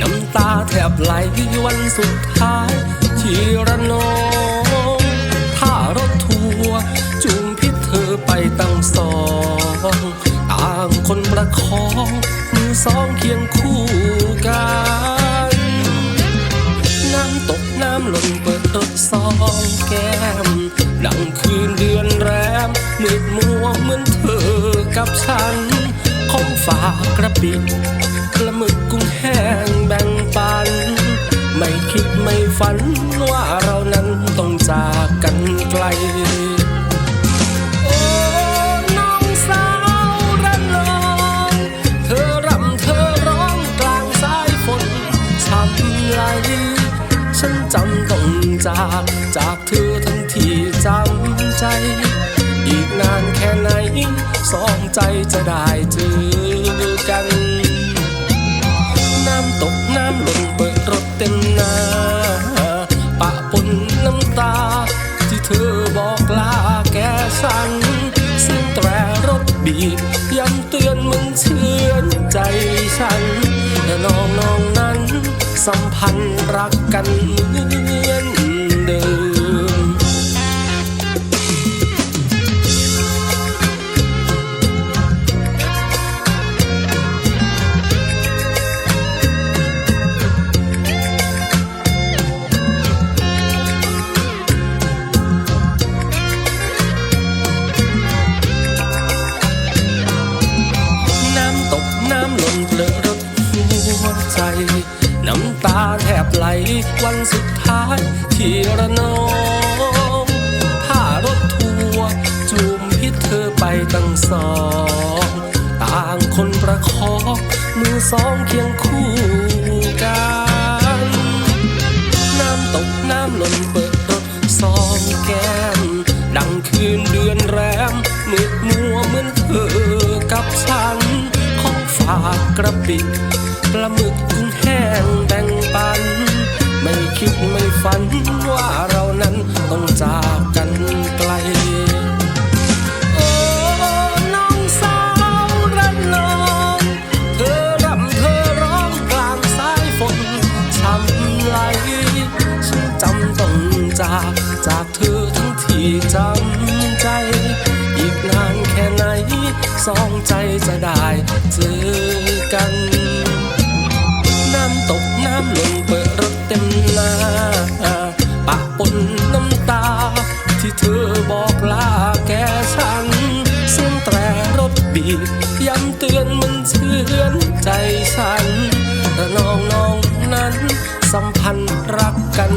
น้ำตาแทบไหลวันสุดท้าย ที่ระนองถ้ารถทัวร์จูงพิษเธอไปตั้งสองต่างคนประคองมือสองเคียงคู่กัน น้ำตกน้ำหล่นเปิดรถสองแก้ม ดังคืนเดือนแรมมืดมัวเหมือนเธอกับฉัน ของฝากกระปิ ปลาหมึกกุ้งแห้งแบ่งปัน ไม่คิดไม่ฝันว่าเรานั้นต้องจากกันไกลโอ้น้องสาวระนองเธอรำเธอร้องกลางสายฝนช้ำไหลฉันจำต้องจากจากเธอทันทีจำใจ อีกนานแค่ไหน สองใจจะได้เจอ น้ำตา ที่เธอบอกลาแกฉันเสียงแตรรถบีบย้ำเตือนมันเชื่อนใจฉันและน้องน้องนั้น สัมพันธ์รักกันเหมือนาแทบไหลวันสุดท้ายที่ระนองถ้ารถทัวร์จูมพิษเธอไปตั้งสอง ต่างคนประคองมือสองเคียงคู่กัน น้ำตกน้ำหล่นเปิดรถสองแก้ม ดังคืนเดือนแรมมืดมัวเหมือนเธอกับฉัน ของฝากกระปิปลาหมึกกุ้งแห้ง สองใจจะได้เจอกัน น้ำตกน้ำหล่นเปิดรถเต็มหน้าปะปนน้ำตา ที่เธอบอกลาแกฉันเสียงแตรรถบีบย้ำเตือนมันเชื่อนใจฉันแต่น้องน้องนั้นสัมพันธ์รักกัน